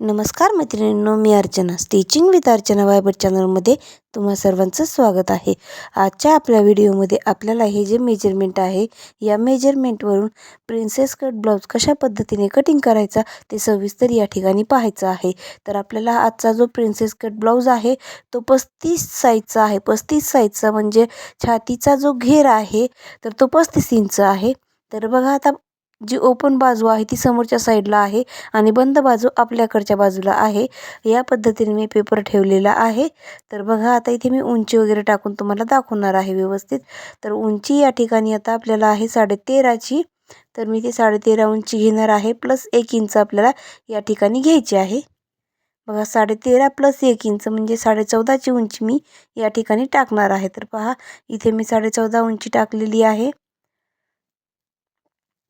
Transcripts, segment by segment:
नमस्कार मैत्रिणींनो मी अर्चना. स्टिचिंग विथ अर्चना वायबर चॅनलमध्ये तुम्हा सर्वांचं स्वागत आहे. आजच्या आपल्या व्हिडिओमध्ये आपल्याला हे जे मेजरमेंट आहे या मेजरमेंटवरून प्रिन्सेस कट ब्लाऊज कशा पद्धतीने कटिंग करायचा ते सविस्तर या ठिकाणी पाहायचं आहे. तर आपल्याला आजचा जो प्रिन्सेस कट ब्लाऊज आहे तो पस्तीस साईजचा आहे. पस्तीस साईजचा म्हणजे छातीचा जो घेर आहे तर तो पस्तीस इंच आहे. तर बघा आता जी ओपन बाजू आहे ती समोरच्या साईडला आहे आणि बंद बाजू आपल्याकडच्या बाजूला आहे. या पद्धतीने मी पेपर ठेवलेला आहे. तर बघा आता इथे मी उंची वगैरे टाकून तुम्हाला दाखवणार आहे व्यवस्थित. तर उंची या ठिकाणी आता आपल्याला आहे साडेतेराची तर मी ती साडेतेरा उंची घेणार आहे प्लस एक इंच आपल्याला या ठिकाणी घ्यायची आहे. बघा साडेतेरा प्लस एक इंच म्हणजे साडेचौदाची उंची मी या ठिकाणी टाकणार आहे. तर पहा इथे मी साडेचौदा उंची टाकलेली आहे.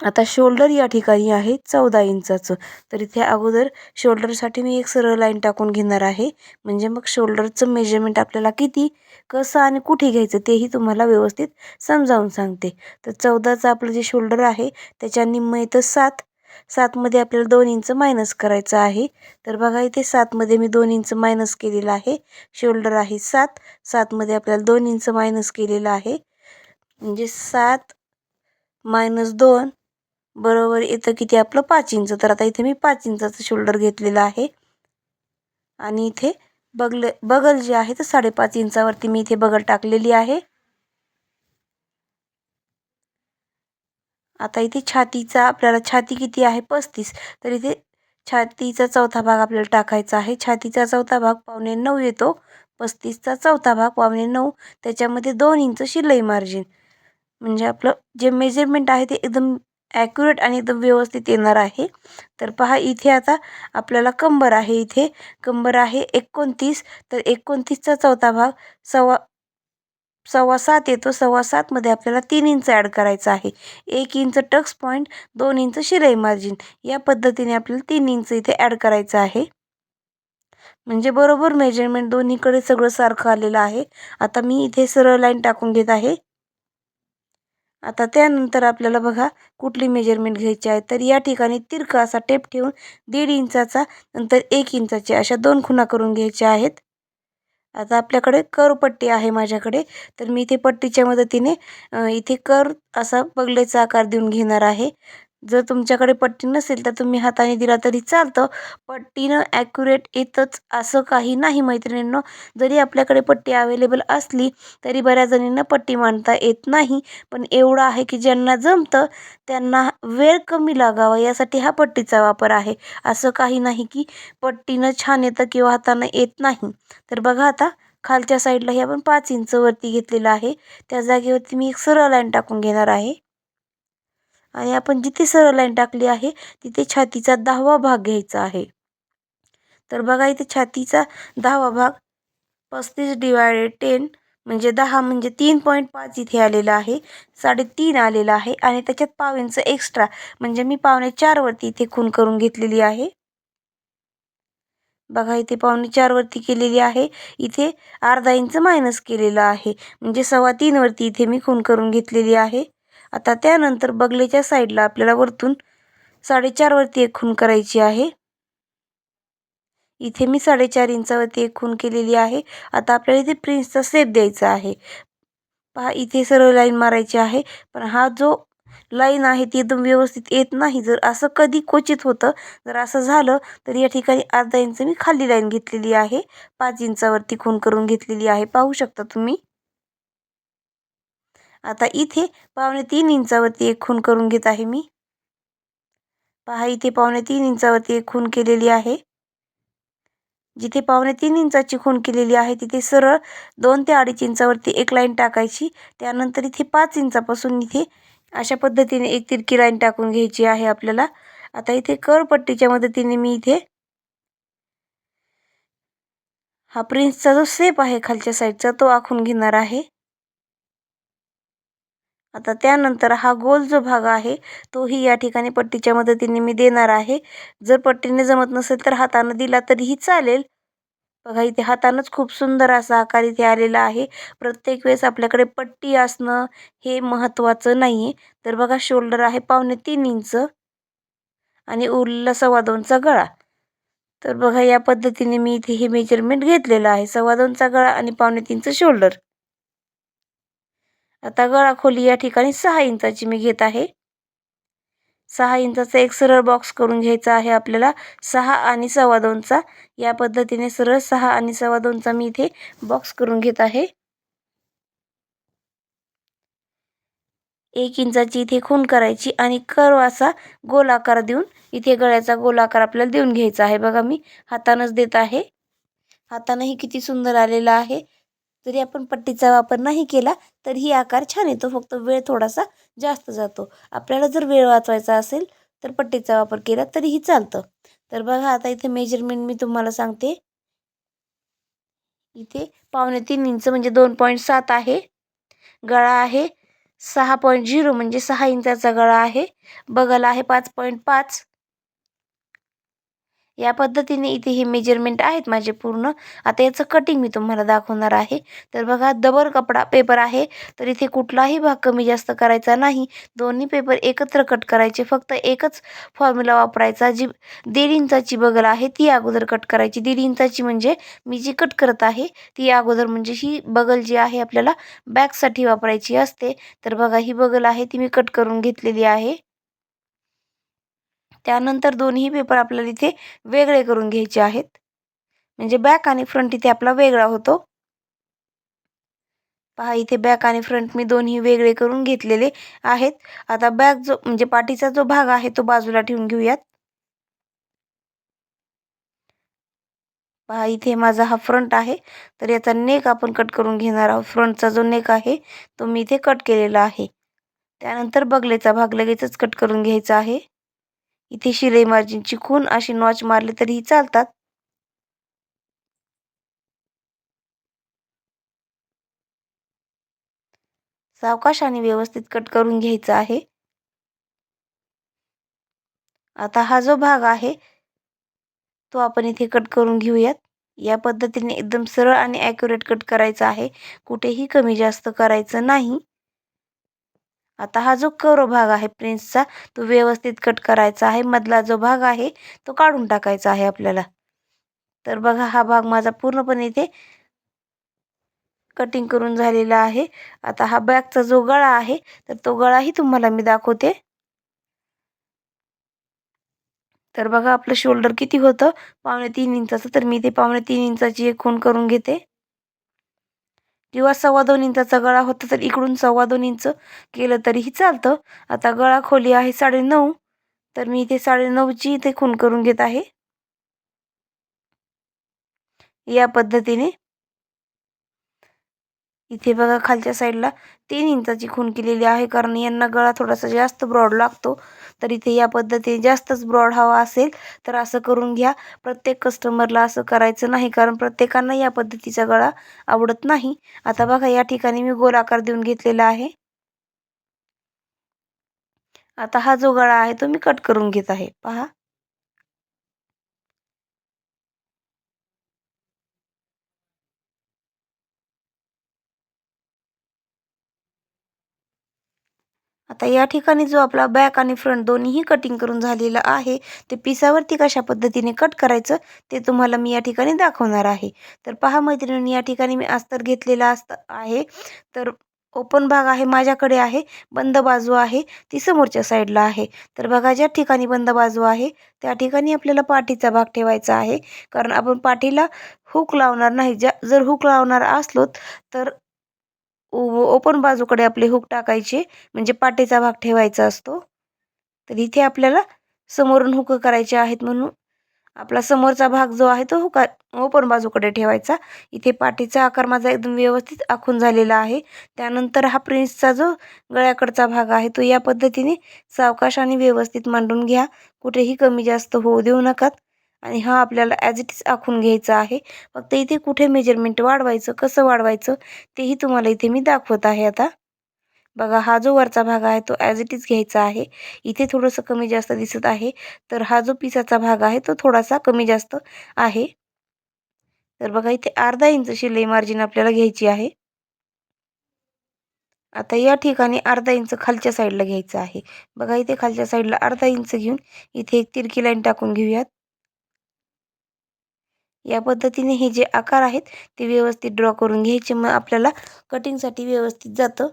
आता शोल्डर या ठिकाणी आहे चौदा इंचाचं. तर इथे अगोदर शोल्डरसाठी मी एक सरळ लाईन टाकून घेणार आहे. म्हणजे मग शोल्डरचं मेजरमेंट आपल्याला किती कसं आणि कुठे घ्यायचं तेही तुम्हाला व्यवस्थित समजावून सांगते. तर चौदाचं आपलं जे शोल्डर आहे त्याच्या निम्म इथं सात सातमध्ये आपल्याला दोन इंच मायनस करायचं आहे. तर बघा इथे सातमध्ये मी दोन इंच मायनस केलेलं आहे. शोल्डर आहे सात सातमध्ये आपल्याला दोन इंच मायनस केलेलं आहे. म्हणजे सात मायनस दोन बरोबर. येतं किती आपलं? पाच इंच. तर आता इथे मी पाच इंचाचं शोल्डर घेतलेलं आहे. आणि इथे बगल बगल जे आहे तर साडेपाच इंचावरती मी इथे बगल टाकलेली आहे. आता इथे छातीचा आपल्याला छाती किती आहे? पस्तीस. तर इथे छातीचा चौथा भाग आपल्याला टाकायचा आहे. छातीचा चौथा भाग पावणे नऊ येतो. पस्तीसचा चौथा भाग पावणे नऊ. त्याच्यामध्ये दोन इंच शिलाई मार्जिन म्हणजे आपलं जे मेजरमेंट आहे ते एकदम ॲक्युरेट आणि एकदम व्यवस्थित येणार आहे. तर पहा इथे आता आपल्याला कंबर आहे इथे. कंबर आहे एकोणतीस. तर एकोणतीसचा चौथा भाग सव्वा सव्वा सात येतो. सव्वा सातमध्ये आपल्याला तीन इंच ॲड करायचा आहे. एक इंच टक्स पॉईंट दोन इंच शिलाई मार्जिन या पद्धतीने आपल्याला तीन इंच इथे ॲड करायचं आहे. म्हणजे बरोबर मेजरमेंट दोन्हीकडे सगळं सारखं आलेलं आहे. आता मी इथे सरळ लाईन टाकून घेत आहे. आता त्यानंतर आपल्याला बघा कुठली मेजरमेंट घ्यायची आहे? तर या ठिकाणी तिरका असा टेप ठेवून दीड इंचाचा नंतर एक इंचाचे अशा दोन खुणा करून घ्यायच्या आहेत. आता आपल्याकडे कर पट्टी आहे माझ्याकडे. तर मी इथे पट्टीच्या मदतीने इथे कर असा बगलेचा आकार देऊन घेणार आहे. जर तुमच्याकडे पट्टी नसेल तर तुम्ही हाताने दिला तरी चालतं. पट्टीनं ॲक्युरेट येतच असं काही नाही मैत्रिणींनो. जरी आपल्याकडे पट्टी अवेलेबल असली तरी बऱ्याच जणींना पट्टी मांडता येत नाही. पण एवढं आहे की ज्यांना जमतं त्यांना वेळ कमी लागावा यासाठी हा पट्टीचा वापर आहे. असं काही नाही की पट्टीनं छान येतं किंवा हातानं येत नाही. तर बघा आता खालच्या साईडलाही आपण पाच इंच वरती घेतलेलं आहे. त्या जागेवरती मी एक सरळ लाईन टाकून घेणार आहे. आणि आपण जिथे सरळ लाईन टाकली आहे तिथे छातीचा दहावा भाग घ्यायचा आहे. तर बघा इथे छातीचा दहावा भाग पस्तीस डिवायडेड टेन म्हणजे दहा म्हणजे तीन पॉईंट पाच इथे आलेला आहे साडेतीन आलेला आहे आणि त्याच्यात पाव इंच एक्स्ट्रा म्हणजे मी पावणे चारवरती इथे खून करून घेतलेली आहे. बघा इथे पावणे चारवरती केलेली आहे. इथे अर्धा इंच मायनस केलेलं आहे. म्हणजे सव्वा तीनवरती इथे मी खून करून घेतलेली आहे. आता त्यानंतर बगलेच्या साईडला आपल्याला वरतून साडेचारवरती एक खून करायची आहे. इथे मी साडेचार इंचावरती एक खून केलेली आहे. आता आपल्याला इथे प्रिन्सचा सेप द्यायचा आहे. पहा इथे सरळ लाईन मारायची आहे. पण हा जो लाईन आहे ती एकदम व्यवस्थित येत नाही. जर असं कधी क्वचित होतं जर असं झालं तर या ठिकाणी अर्धा इंच मी खाली लाईन घेतलेली आहे. पाच इंचावरती खून करून घेतलेली आहे. पाहू शकता तुम्ही? आता इथे पावणे तीन इंचावरती एक खून करून घेत आहे मी. पहा इथे पावणे तीन इंचावरती एक खून केलेली आहे. जिथे पावणे तीन इंचाची खून केलेली आहे तिथे सरळ दोन ते अडीच इंचावरती एक लाईन टाकायची. त्यानंतर इथे पाच इंचापासून इथे अशा पद्धतीने एक तिरकी लाईन टाकून घ्यायची आहे आपल्याला. आता इथे करपट्टीच्या मदतीने मी इथे हा प्रिन्सचा जो सेप आहे खालच्या साईडचा तो आखून घेणार आहे. आता त्यानंतर हा गोल जो भाग आहे तोही या ठिकाणी पट्टीच्या मदतीने मी देणार आहे. जर पट्टीने जमत नसेल तर हातानं दिला तरीही चालेल. बघा इथे हातानंच खूप सुंदर असा आकार इथे आलेला आहे. प्रत्येक वेळेस आपल्याकडे पट्टी असणं हे महत्त्वाचं नाही आहे तर बघा शोल्डर आहे पावणे तीन इंच आणि उरलेला सव्वा दोनचा गळा. तर बघा या पद्धतीने मी इथे हे मेजरमेंट घेतलेलं आहे. सव्वा दोनचा गळा आणि पावणे तीनचं शोल्डर. आता गळा खोली या ठिकाणी सहा इंचाची मी घेत आहे. सहा इंचाचा एक सरळ बॉक्स करून घ्यायचा आहे आपल्याला. सहा आणि सव्वा दोनचा. या पद्धतीने सरळ सहा आणि सव्वा दोनचा मी इथे बॉक्स करून घेत आहे. एक इंचाची इथे खून करायची आणि कर्व असा गोलाकार देऊन इथे गळ्याचा गोलाकार आपल्याला देऊन घ्यायचा आहे. बघा मी हातानंच देत आहे. हातानंही किती सुंदर आलेला आहे. जरी आपण पट्टीचा वापर नाही केला तरीही आकार छान येतो. फक्त वेळ थोडासा जास्त जातो. आपल्याला जर वेळ वाचवायचा असेल तर पट्टीचा वापर केला तरीही चालतं. तर बघा आता इथे मेजरमेंट मी तुम्हाला सांगते. इथे पावणे तीन इंच म्हणजे दोन पॉईंट सात आहे. गळा आहे सहा पॉईंट झिरो म्हणजे सहा इंचाचा गळा आहे. बगल आहे पाच पॉईंट पाच. या पद्धतीने इथे हे मेजरमेंट आहेत माझे पूर्ण. आता याचं कटिंग मी तुम्हाला दाखवणार आहे. तर बघा डबल कपडा पेपर आहे. तर इथे कुठलाही भाग कमी जास्त करायचा नाही. दोन्ही पेपर एकत्र कट करायचे. फक्त एकच फॉर्म्युला वापरायचा. जी दीड इंचाची बगल आहे ती अगोदर कट करायची. दीड इंचाची म्हणजे मी जी कट करत आहे ती अगोदर म्हणजे ही बगल जी आहे आपल्याला बॅकसाठी वापरायची असते. तर बघा ही बगल आहे ती मी कट करून घेतलेली आहे. त्यानंतर दोन्ही पेपर आपल्याला इथे वेगळे करून घ्यायचे आहेत. म्हणजे बॅक आणि फ्रंट इथे आपला वेगळा होतो. पहा इथे बॅक आणि फ्रंट मी दोन्ही वेगळे करून घेतलेले आहेत. आता बॅक जो म्हणजे पाठीचा जो भाग आहे तो बाजूला ठेवून घेऊयात. पहा इथे माझा हा फ्रंट आहे. तर याचा नेक आपण कट करून घेणार आहोत. फ्रंटचा जो नेक आहे तो मी इथे कट केलेला आहे. त्यानंतर बगलेचा भाग लगेचच कट करून घ्यायचा आहे. इथे शिलाई मार्जिनची खून अशी नॉच मारली तरीही चालतात. सावकाश आणि व्यवस्थित कट करून घ्यायचा आहे. आता हा जो भाग आहे तो आपण इथे कट करून घेऊयात. या पद्धतीने एकदम सरळ आणि ॲक्युरेट कट करायचा आहे. कुठेही कमी जास्त करायचं नाही. आता हा जो करो भाग आहे प्रिन्सचा तो व्यवस्थित कट करायचा आहे. मधला जो भाग आहे तो काढून टाकायचा आहे आपल्याला. तर बघा हा भाग माझा पूर्णपणे इथे कटिंग करून झालेला आहे. आता हा बॅगचा जो गळा आहे तर तो गळाही तुम्हाला मी दाखवते. तर बघा आपलं शोल्डर किती होतं? पावणे तीन इंचाचं. तर मी ते पावणे तीन इंचाची एक खून करून घेते. किंवा सव्वा दोन इंचाचा गळा होता तर इकडून सव्वा दोन इंच केलं तरीही चालतं. आता गळा खोली आहे साडेनऊ तर मी इथे साडेनऊची इथे खून करून घेत आहे. या पद्धतीने इथे बघा खालच्या साईडला तीन इंचाची खून केलेली आहे. कारण यांना गळा थोडासा जास्त ब्रॉड लागतो. तर इथे या पद्धतीने जास्तच ब्रॉड हवा असेल तर असं करून घ्या. प्रत्येक कस्टमरला असं करायचं नाही. कारण प्रत्येकांना या पद्धतीचा गळा आवडत नाही. आता बघा या ठिकाणी मी गोल आकार देऊन घेतलेला आहे. आता हा जो गळा आहे तो मी कट करून घेत आहे. पहा. आता या ठिकाणी जो आपला बॅक आणि फ्रंट दोन्हीही कटिंग करून झालेलं आहे ते पिसावरती कशा पद्धतीने कट करायचं ते तुम्हाला मी या ठिकाणी दाखवणार आहे. तर पहा मैत्रिणी या ठिकाणी मी अस्तर घेतलेला असत आहे. तर ओपन भाग आहे माझ्याकडे आहे बंद बाजू आहे ती समोरच्या साईडला आहे. तर बघा ज्या ठिकाणी बंद बाजू आहे त्या ठिकाणी आपल्याला पाठीचा भाग ठेवायचा आहे. कारण आपण पाठीला हुक लावणार नाही. ज्या जर हुक लावणार असलो तर ओपन बाजूकडे आपले हुक टाकायचे म्हणजे पाटेचा भाग ठेवायचा असतो. तर इथे आपल्याला समोरून हुक करायचे आहेत म्हणून आपला समोरचा भाग जो आहे तो हुका ओपन बाजूकडे ठेवायचा. इथे पाठीचा आकार माझा एकदम व्यवस्थित आखून झालेला आहे. त्यानंतर हा प्रिन्सचा जो गळ्याकडचा भाग आहे तो या पद्धतीने सावकाश आणि व्यवस्थित मांडून घ्या. कुठेही कमी जास्त होऊ देऊ नका. आणि हा आपल्याला ॲज इट इज आखून घ्यायचा आहे. फक्त इथे कुठे मेजरमेंट वाढवायचं कसं वाढवायचं तेही तुम्हाला इथे मी दाखवत आहे आता. बघा हा जो वरचा भाग आहे तो ॲज इट इज घ्यायचा आहे. इथे थोडंसं कमी जास्त दिसत आहे. तर हा जो पिसाचा भाग आहे तो थोडासा कमी जास्त आहे. तर बघा इथे अर्धा इंच शिलाई मार्जिन आपल्याला घ्यायची आहे. आता या ठिकाणी अर्धा इंच खालच्या साईडला घ्यायचं आहे. बघा इथे खालच्या साईडला अर्धा इंच घेऊन इथे एक तिरकी लाईन टाकून घेऊयात. या पद्धतीने हे जे आकार आहेत ते व्यवस्थित ड्रॉ करून घ्यायचे. मग आपल्याला कटिंगसाठी व्यवस्थित जातं.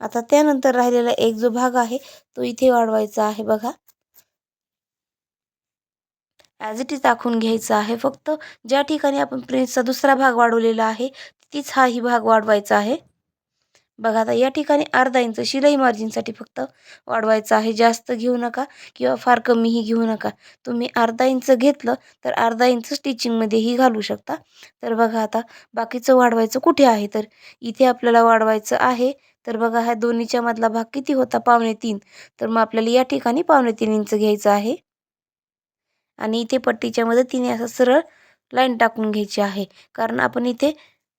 आता त्यानंतर राहिलेला एक जो भाग आहे तो इथे वाढवायचा आहे बघा. ॲज इट इज आखून घ्यायचा आहे फक्त. ज्या ठिकाणी आपण प्रिन्सचा दुसरा भाग वाढवलेला आहे तीच हा ही भाग वाढवायचा आहे. बघा आता या ठिकाणी अर्धा इंच शिलाई मार्जिनसाठी फक्त वाढवायचं आहे. जास्त घेऊ नका किंवा फार कमीही घेऊ नका. तुम्ही अर्धा इंच घेतलं तर अर्धा इंच स्टिचिंगमध्येही घालू शकता. तर बघा आता बाकीचं वाढवायचं कुठे आहे? तर इथे आपल्याला वाढवायचं आहे. तर बघा हा दोन्हीच्या मधला भाग किती होता? पावणे तीन. तर मग आपल्याला या ठिकाणी पावणे तीन इंच घ्यायचं आहे. आणि इथे पट्टीच्या मदतीने असं सरळ लाईन टाकून घ्यायची आहे. कारण आपण इथे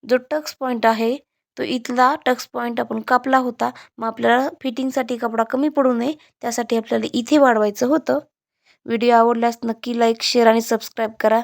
जो टक्स पॉईंट आहे तो इथला टक्स पॉईंट आपण कापला होता. मग आपल्याला फिटिंगसाठी कपडा कमी पडू नये त्यासाठी आपल्याला इथे वाढवायचं होतं. व्हिडिओ आवडल्यास नक्की लाईक शेअर आणि सबस्क्राईब करा.